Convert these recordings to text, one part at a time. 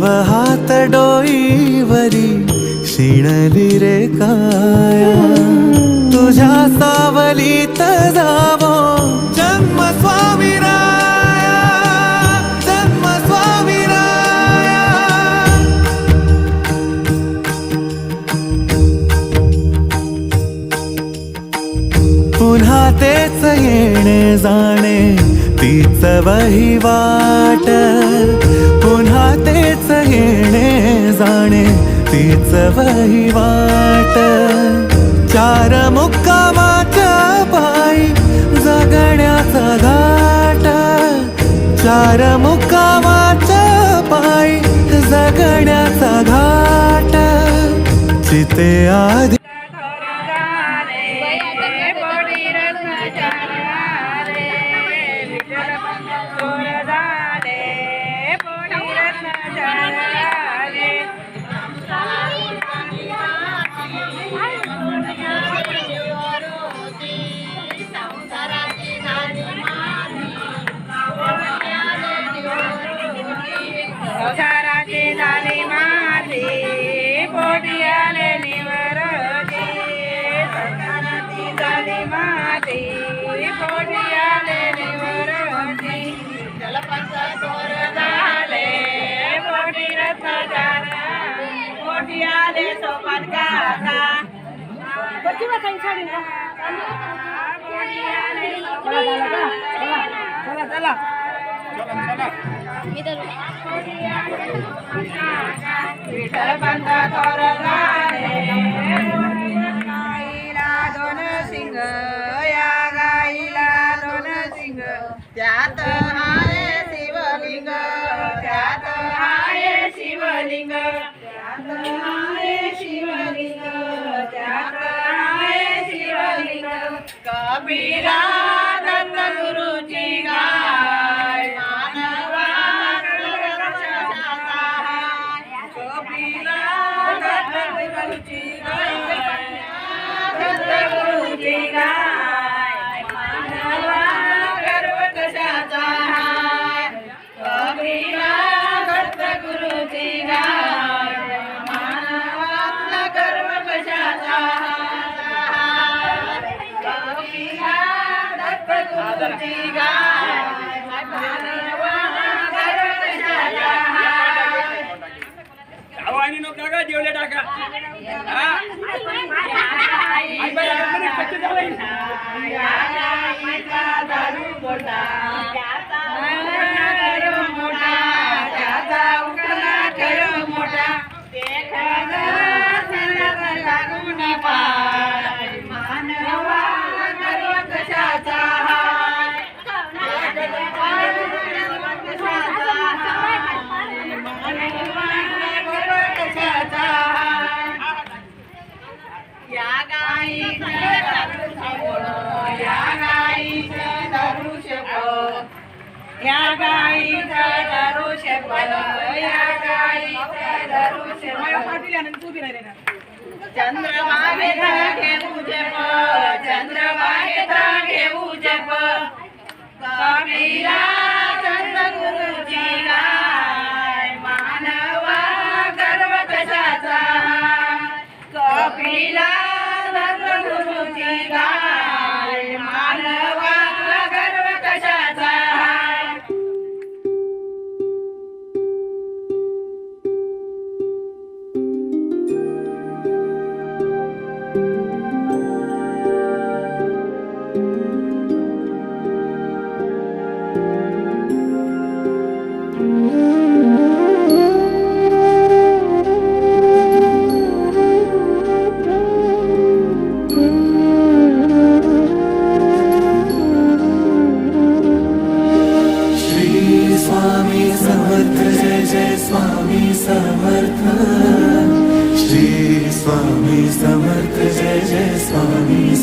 ठेव हात डोईवरी शिणली रे काया? तुझ्या सावलीत जावो. जन्म स्वामी राया जन्म स्वामी राया पुन्हा तेच येणे जाणे वही वहिवाट पुन्हा तेच येणे जाणे तीच वहिवाट चार मुक्कामाच्या पायी जगण्याचा घाट. चार मुक्कामाच्या पायी जगण्याचा घाट. चिते आधी પિયાલે जेवले टाका हा? आई बाई, आपण एक कच्चे झालंय. या गाईचा दारू मोठा, చంద్రమాగే తాగే పూజప చంద్రమాగే తాగే పూజప కామీరా చంద్ర గురుజీరా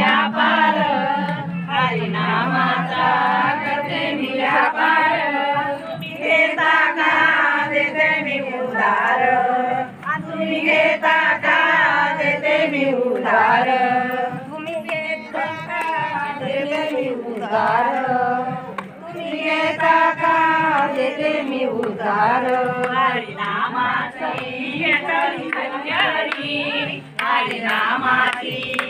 व्यापार. हरिनामाचा करते मी देते मी उदार तुम्ही घेता का? देते मी उदार तुम्ही घेता का? देते मी उदार तुम्ही घेता का? देते मी उदार हरिनामाची हरिनामाची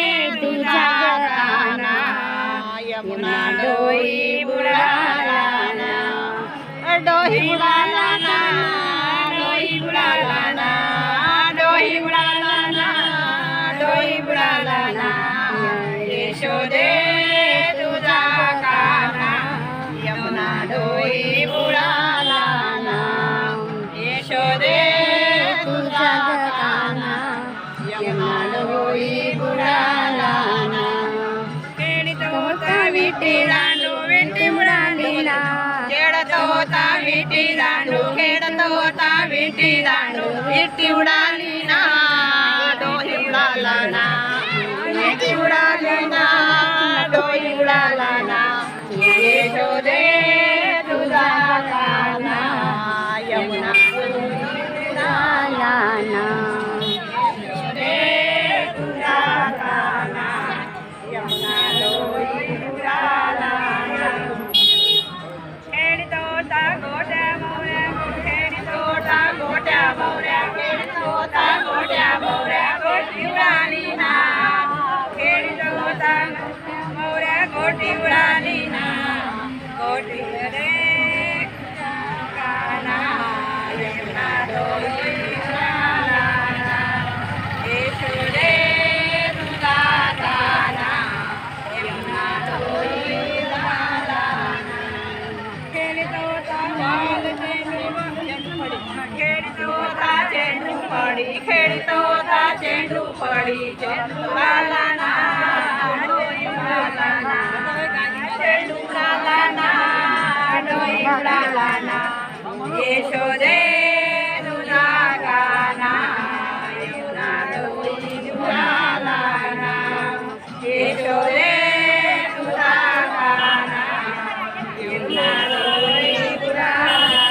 यमुना डोई बुडाला ना खेळत होता विटी दांडू विटी उडाली ना ना यशोदे गाना डोई ना यशोदे तुझा गाना यमुना डोई उडाला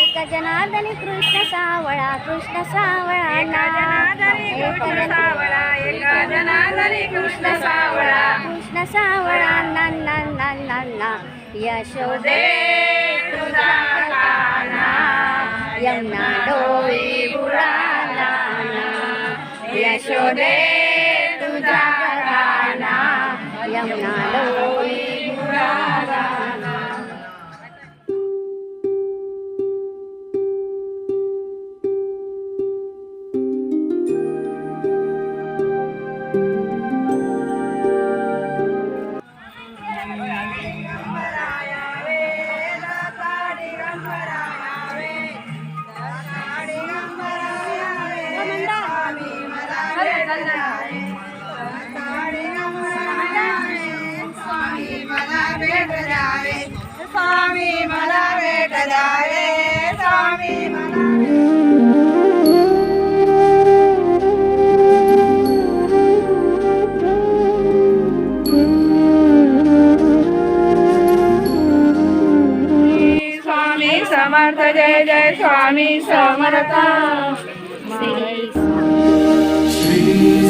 एक जनार्दनी कृष्ण सावळा कृष्ण सावळा जनार्दनी कृष्ण सावळा एका जनार्दनी कृष्ण सावळा कृष्ण सावळा ना ना ना ना ना। यशोदे तुझा गाना यमुना डोळी बुडाला यशोदे तुझा गाना यमुना डोळी स्वामी मला भेट द्यावे स्वामी मला स्वामी समर्थ जय जय स्वामी समर्थ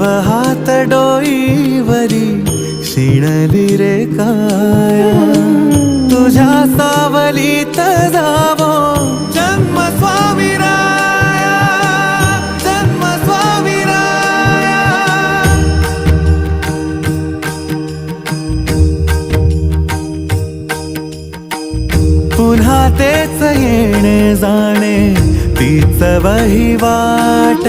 देव हात डोईवरी शिणली रे काय. तुझ्या सावलीत जावो. जन्म स्वामीराया जन्म पुन्हा तेच येणे जाणे तीच वही वाट.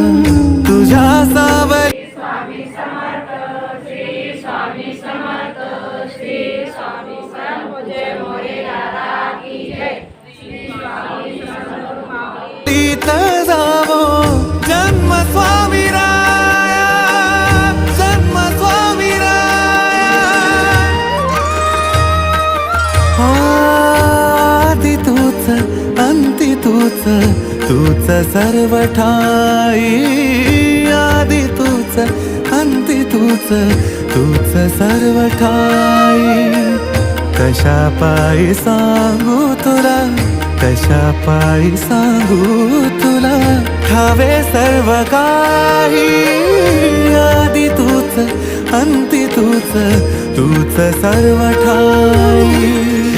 सर्व ठाई आदि तूच अंती तूच तूच सर्व ठाई. कशा पायी सांगू तुला कशा पायी सांगू तुला? ठावे सर्व काही आदि तूच अंती तूच तूच सर्व ठाई.